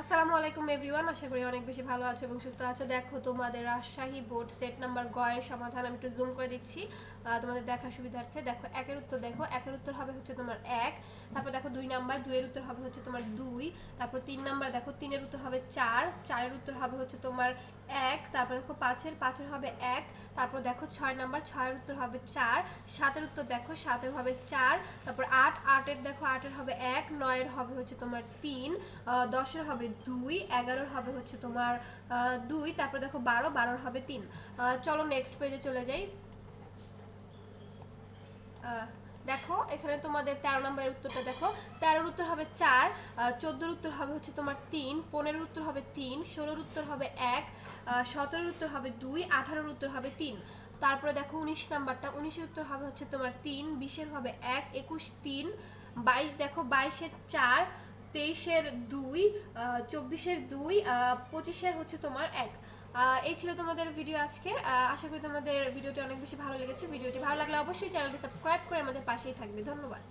আসসালামু আলাইকুম এভরিওয়ান আশা করি অনেক বেশি ভালো আছো এবং সুস্থ আছো। দেখো, তোমাদের রাজশাহী বোর্ড সেট নাম্বার গয়ের সমাধান আমি একটু জুম করে দিচ্ছি। তোমাদের দেখার সুবিধার্থে দেখো, একের উত্তর দেখো, একের উত্তর হবে হচ্ছে তোমার এক। তারপর দেখো দুই নাম্বার দুইয়ের উত্তর হবে হচ্ছে তোমার দুই। তারপর তিন নাম্বার দেখো, তিনের উত্তর হবে চার। চারের উত্তর হবে হচ্ছে তোমার এক। তারপর দেখো পাঁচের পাঁচের হবে এক। তারপর দেখো ছয় নাম্বার ছয়ের উত্তর হবে চার। সাতের উত্তর দেখো, সাতের হবে চার। তারপর আট, আটের দেখো, আটের হবে এক। নয়ের হবে হচ্ছে তোমার তিন। দশের হবে দুই, এগারোর হবে হচ্ছে তোমার দুই, তারপর দেখো বারো, বারোর হবে তিন। চলো নেক্সট পেজে চলে যাই। দেখো, এখানে তোমাদের তেরো নম্বরের উত্তরটা দেখো। তেরোর উত্তর হবে চার চোদ্দোর উত্তর হবে হচ্ছে তোমার তিন, পনেরোর উত্তর হবে তিন, ষোলোর উত্তর হবে এক সতেরোর উত্তর হবে দুই, আঠারোর উত্তর হবে তিন। তারপরে দেখো উনিশ নাম্বারটা, উনিশের উত্তর হবে হচ্ছে তোমার তিন, বিশের হবে এক, একুশ তিন, বাইশ দেখো, বাইশের চার তেইশের দুই চব্বিশের দুই পঁচিশের হচ্ছে তোমার এক। এই ছিল তোমাদের ভিডিও আজকে আশা করি তোমাদের ভিডিওটি অনেক বেশি ভালো লেগেছে। ভিডিওটি ভালো লাগলে অবশ্যই চ্যানেলটি সাবস্ক্রাইব করে আমাদের পাশেই থাকবে। ধন্যবাদ।